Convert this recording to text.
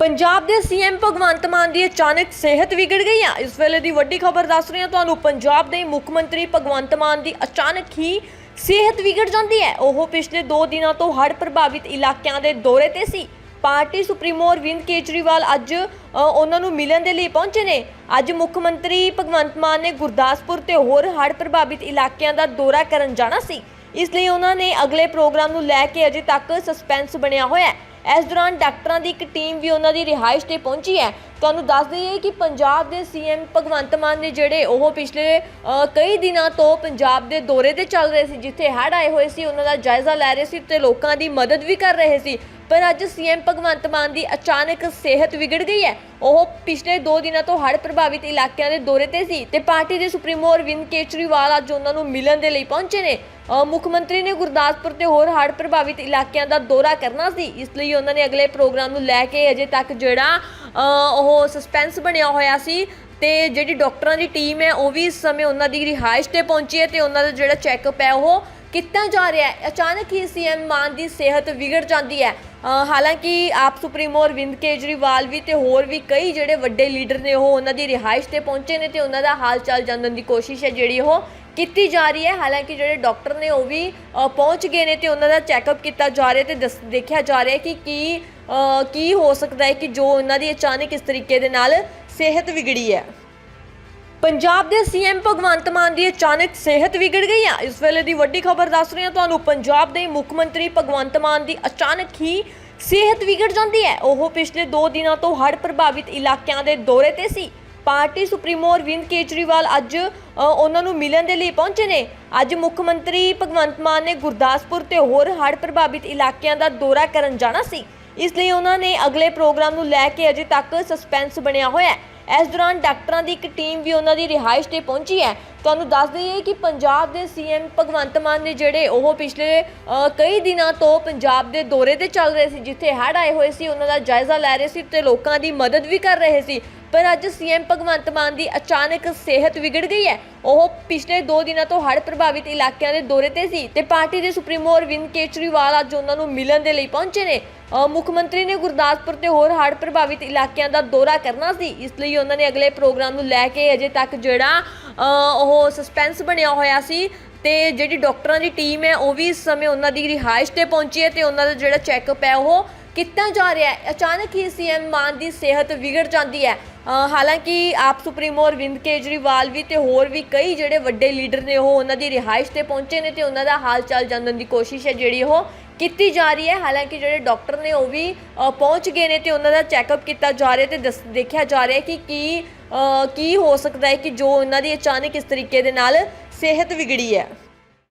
ਪੰਜਾਬ ਦੇ ਸੀਐਮ ਭਗਵੰਤ ਮਾਨ ਦੀ ਅਚਾਨਕ ਸਿਹਤ ਵਿਗੜ ਗਈ ਹੈ ਇਸ ਵੇਲੇ ਦੀ ਵੱਡੀ ਖਬਰ ਦੱਸ ਰਹੀ ਹਾਂ ਤੁਹਾਨੂੰ। ਪੰਜਾਬ ਦੇ ਮੁੱਖ ਮੰਤਰੀ ਭਗਵੰਤ ਮਾਨ ਦੀ ਅਚਾਨਕ ਹੀ ਸਿਹਤ ਵਿਗੜ ਜਾਂਦੀ ਹੈ। ਉਹ ਪਿਛਲੇ 2 ਦਿਨਾਂ ਤੋਂ ਹੜ੍ਹ ਪ੍ਰਭਾਵਿਤ ਇਲਾਕਿਆਂ ਦੇ ਦੌਰੇ ਤੇ ਸੀ। ਪਾਰਟੀ ਸੁਪਰੀਮੋ ਅਰਵਿੰਦ ਕੇਜਰੀਵਾਲ ਅੱਜ ਉਹਨਾਂ ਨੂੰ ਮਿਲਣ ਦੇ ਲਈ ਪਹੁੰਚੇ ਨੇ। ਅੱਜ ਮੁੱਖ ਮੰਤਰੀ ਭਗਵੰਤ ਮਾਨ ਨੇ ਗੁਰਦਾਸਪੁਰ ਤੇ ਹੋਰ ਹੜ੍ਹ ਪ੍ਰਭਾਵਿਤ ਇਲਾਕਿਆਂ ਦਾ ਦੌਰਾ ਕਰਨ ਜਾਣਾ ਸੀ। ਇਸ ਲਈ ਉਹਨਾਂ ਨੇ ਅਗਲੇ ਪ੍ਰੋਗਰਾਮ ਨੂੰ ਲੈ ਕੇ ਅਜੇ ਤੱਕ ਸਸਪੈਂਸ ਬਣਿਆ ਹੋਇਆ ਹੈ। ਇਸ ਦੌਰਾਨ ਡਾਕਟਰਾਂ ਦੀ ਇੱਕ ਟੀਮ ਵੀ ਉਹਨਾਂ ਦੀ ਰਿਹਾਇਸ਼ ਤੇ ਪਹੁੰਚੀ ਹੈ। ਤੁਹਾਨੂੰ ਦੱਸ ਦਈਏ ਕਿ ਪੰਜਾਬ ਦੇ ਸੀਐਮ ਭਗਵੰਤ ਮਾਨ ਨੇ ਜਿਹੜੇ ਉਹ ਪਿਛਲੇ ਕਈ ਦਿਨਾਂ ਤੋਂ ਪੰਜਾਬ ਦੇ ਦੌਰੇ ਤੇ ਚੱਲ ਰਹੇ ਸੀ, ਜਿੱਥੇ ਹੜ੍ਹ ਆਏ ਹੋਏ ਸੀ, ਉਹਨਾਂ ਦਾ ਜਾਇਜ਼ਾ ਲੈ ਰਹੇ ਸੀ ਤੇ ਲੋਕਾਂ ਦੀ ਮਦਦ ਵੀ ਕਰ ਰਹੇ ਸੀ। ਪਰ ਅੱਜ ਸੀਐਮ ਭਗਵੰਤ ਮਾਨ ਦੀ ਅਚਾਨਕ ਸਿਹਤ ਵਿਗੜ ਗਈ ਹੈ। ਉਹ ਪਿਛਲੇ 2 ਦਿਨਾਂ ਤੋਂ ਹੜ੍ਹ ਪ੍ਰਭਾਵਿਤ ਇਲਾਕਿਆਂ ਦੇ ਦੌਰੇ ਤੇ ਸੀ ਤੇ ਪਾਰਟੀ ਦੇ ਸੁਪਰੀਮੋ ਅਰਵਿੰਦ ਕੇਜਰੀਵਾਲ ਅੱਜ ਉਹਨਾਂ ਨੂੰ ਮਿਲਣ ਦੇ ਲਈ ਪਹੁੰਚੇ ਨੇ। ਮੁੱਖ ਮੰਤਰੀ ਨੇ ਗੁਰਦਾਸਪੁਰ ਤੇ ਹੋਰ ਹੜ੍ਹ ਪ੍ਰਭਾਵਿਤ ਇਲਾਕਿਆਂ ਦਾ ਦੌਰਾ ਕਰਨਾ ਸੀ। ਇਸ ਲਈ ਉਹਨਾਂ ਨੇ ਅਗਲੇ ਪ੍ਰੋਗਰਾਮ ਨੂੰ ਲੈ ਕੇ ਅਜੇ ਤੱਕ ਜਿਹੜਾ ਉਹ ਸਸਪੈਂਸ ਬਣਿਆ ਹੋਇਆ ਸੀ ਤੇ ਜਿਹੜੀ ਡਾਕਟਰਾਂ ਦੀ ਟੀਮ ਹੈ, ਉਹ ਵੀ ਇਸ ਸਮੇਂ ਉਹਨਾਂ ਦੀ ਰਿਹਾਇਸ਼ ਤੇ ਪਹੁੰਚੀ ਹੈ ਤੇ ਉਹਨਾਂ ਦਾ ਜਿਹੜਾ ਚੈੱਕਅਪ ਹੈ ਉਹ ਕੀਤਾ ਜਾ ਰਿਹਾ ਹੈ। ਅਚਾਨਕ ਹੀ ਸੀਐਮ ਮਾਨ ਦੀ ਸਿਹਤ ਵਿਗੜ ਜਾਂਦੀ ਹੈ। ਹਾਲਾਂਕਿ ਆਪ ਸੁਪਰੀਮੋ ਅਰਵਿੰਦ ਕੇਜਰੀਵਾਲ ਵੀ ਤੇ ਹੋਰ ਵੀ ਕਈ ਜਿਹੜੇ ਵੱਡੇ ਲੀਡਰ ਨੇ, ਉਹ ਉਹਨਾਂ ਦੀ ਰਿਹਾਇਸ਼ ਤੇ ਪਹੁੰਚੇ ਨੇ ਤੇ ਉਹਨਾਂ ਦਾ ਹਾਲ ਚਾਲ ਜਾਣਨ ਦੀ ਕੋਸ਼ਿਸ਼ ਹੈ ਜਿਹੜੀ ਉਹ ਕੀਤੀ ਜਾ ਰਹੀ ਹੈ। ਹਾਲਾਂਕਿ ਜਿਹੜੇ ਡਾਕਟਰ ਨੇ, ਉਹ ਵੀ ਪਹੁੰਚ ਗਏ ਨੇ ਤੇ ਉਹਨਾਂ ਦਾ ਚੈੱਕਅਪ ਕੀਤਾ ਜਾ ਰਿਹਾ ਤੇ ਦੱਸ- ਦੇਖਿਆ ਜਾ ਰਿਹਾ ਕਿ ਕੀ ਕੀ ਹੋ ਸਕਦਾ ਹੈ ਕਿ ਜੋ ਉਹਨਾਂ ਦੀ ਅਚਾਨਕ ਇਸ ਤਰੀਕੇ ਦੇ ਨਾਲ ਸਿਹਤ ਵਿਗੜੀ ਹੈ। ਪੰਜਾਬ ਦੇ ਸੀਐਮ ਭਗਵੰਤ ਮਾਨ ਦੀ ਅਚਾਨਕ ਸਿਹਤ ਵਿਗੜ ਗਈ ਹੈ ਇਸ ਵੇਲੇ ਦੀ ਵੱਡੀ ਖਬਰ ਦੱਸ ਰਹੇ ਹਾਂ ਤੁਹਾਨੂੰ। ਪੰਜਾਬ ਦੇ ਮੁੱਖ ਮੰਤਰੀ ਭਗਵੰਤ ਮਾਨ ਦੀ ਅਚਾਨਕ ਹੀ ਸਿਹਤ ਵਿਗੜ ਜਾਂਦੀ ਹੈ। ਉਹ ਪਿਛਲੇ 2 ਦਿਨਾਂ ਤੋਂ ਹੜ੍ਹ ਪ੍ਰਭਾਵਿਤ ਇਲਾਕਿਆਂ ਦੇ ਦੌਰੇ ਤੇ ਸੀ। ਪਾਰਟੀ ਸੁਪਰੀਮੋ ਅਰਵਿੰਦ ਕੇਜਰੀਵਾਲ ਅੱਜ ਉਹਨਾਂ ਨੂੰ ਮਿਲਣ ਦੇ ਲਈ ਪਹੁੰਚੇ ਨੇ। ਅੱਜ ਮੁੱਖ ਮੰਤਰੀ ਭਗਵੰਤ ਮਾਨ ਨੇ ਗੁਰਦਾਸਪੁਰ ਤੇ ਹੋਰ ਹੜ੍ਹ ਪ੍ਰਭਾਵਿਤ ਇਲਾਕਿਆਂ ਦਾ ਦੌਰਾ ਕਰਨ ਜਾਣਾ ਸੀ। ਇਸ ਲਈ ਉਹਨਾਂ ਨੇ ਅਗਲੇ ਪ੍ਰੋਗਰਾਮ ਨੂੰ ਲੈ ਕੇ ਅਜੇ ਤੱਕ ਸਸਪੈਂਸ ਬਣਿਆ ਹੋਇਆ ਹੈ। ਇਸ ਦੌਰਾਨ ਡਾਕਟਰਾਂ ਦੀ ਇੱਕ ਟੀਮ ਵੀ ਉਹਨਾਂ ਦੀ ਰਿਹਾਇਸ਼ ਤੇ ਪਹੁੰਚੀ ਹੈ। ਤੁਹਾਨੂੰ ਦੱਸ ਦਈਏ ਕਿ ਪੰਜਾਬ ਦੇ ਸੀਐਮ ਭਗਵੰਤ ਮਾਨ ਨੇ ਜਿਹੜੇ ਉਹ ਪਿਛਲੇ ਕਈ ਦਿਨਾਂ ਤੋਂ ਪੰਜਾਬ ਦੇ ਦੌਰੇ ਤੇ ਚੱਲ ਰਹੇ ਸੀ, ਜਿੱਥੇ ਹੜ੍ਹ ਆਏ ਹੋਏ ਸੀ, ਉਹਨਾਂ ਦਾ ਜਾਇਜ਼ਾ ਲੈ ਰਹੇ ਸੀ ਤੇ ਲੋਕਾਂ ਦੀ ਮਦਦ ਵੀ ਕਰ ਰਹੇ ਸੀ। ਪਰ ਅੱਜ ਸੀਐਮ ਭਗਵੰਤ ਮਾਨ ਦੀ ਅਚਾਨਕ ਸਿਹਤ ਵਿਗੜ ਗਈ ਹੈ। ਉਹ ਪਿਛਲੇ 2 ਦਿਨਾਂ ਤੋਂ ਹੜ੍ਹ ਪ੍ਰਭਾਵਿਤ ਇਲਾਕਿਆਂ ਦੇ ਦੌਰੇ ਤੇ ਸੀ ਤੇ ਪਾਰਟੀ ਦੇ ਸੁਪਰੀਮੋ ਅਰਵਿੰਦ ਕੇਜਰੀਵਾਲ ਅੱਜ ਉਹਨਾਂ ਨੂੰ ਮਿਲਣ ਦੇ ਲਈ ਪਹੁੰਚੇ ਨੇ। ਮੁੱਖ ਮੰਤਰੀ ਨੇ ਗੁਰਦਾਸਪੁਰ ਤੇ ਹੋਰ ਹੜ੍ਹ ਪ੍ਰਭਾਵਿਤ ਇਲਾਕਿਆਂ ਦਾ ਦੌਰਾ ਕਰਨਾ ਸੀ। ਇਸ ਲਈ ਉਹਨਾਂ ਨੇ ਅਗਲੇ ਪ੍ਰੋਗਰਾਮ ਨੂੰ ਲੈ ਕੇ ਅਜੇ ਤੱਕ ਜਿਹੜਾ ਉਹ ਸਸਪੈਂਸ ਬਣਿਆ ਹੋਇਆ ਸੀ ਤੇ ਜਿਹੜੀ ਡਾਕਟਰਾਂ ਦੀ ਟੀਮ ਹੈ, ਉਹ ਵੀ ਇਸ ਸਮੇਂ ਉਹਨਾਂ ਦੀ ਰਿਹਾਇਸ਼ ਤੇ ਪਹੁੰਚੀ ਹੈ ਤੇ ਉਹਨਾਂ ਦਾ ਜਿਹੜਾ ਚੈੱਕਅਪ ਹੈ, ਉਹ ਕੀਤਾ ਜਾ ਰਿਹਾ ਹੈ। ਅਚਾਨਕ ਹੀ ਸੀਐਮ ਮਾਨ ਦੀ ਸਿਹਤ ਵਿਗੜ ਜਾਂਦੀ ਹੈ। ਹਾਲਾਂਕਿ ਆਪ ਸੁਪਰੀਮੋ ਅਰਵਿੰਦ ਕੇਜਰੀਵਾਲ ਵੀ ਤੇ ਹੋਰ ਵੀ ਕਈ ਜਿਹੜੇ ਵੱਡੇ ਲੀਡਰ ਨੇ, ਉਹ ਉਹਨਾਂ ਦੀ ਰਿਹਾਇਸ਼ ਤੇ ਪਹੁੰਚੇ ਨੇ ਤੇ ਉਹਨਾਂ ਦਾ ਹਾਲ ਚਾਲ ਜਾਣਨ ਦੀ ਕੋਸ਼ਿਸ਼ ਹੈ, ਜਿਹੜੀ ਉਹ ਕੀਤੀ ਜਾ ਰਹੀ ਹੈ। ਹਾਲਾਂਕਿ ਜਿਹੜੇ ਡਾਕਟਰ ਨੇ ਉਹ ਵੀ ਪਹੁੰਚ ਗਏ ਨੇ ਤੇ ਉਹਨਾਂ ਦਾ ਚੈੱਕਅਪ ਕੀਤਾ ਜਾ ਰਿਹਾ ਤੇ ਦੱਸ- ਦੇਖਿਆ ਜਾ ਰਿਹਾ ਕਿ ਕੀ ਕੀ ਹੋ ਸਕਦਾ ਹੈ ਕਿ ਜੋ ਉਹਨਾਂ ਦੀ ਅਚਾਨਕ ਇਸ ਤਰੀਕੇ ਦੇ ਨਾਲ ਸਿਹਤ ਵਿਗੜੀ ਹੈ।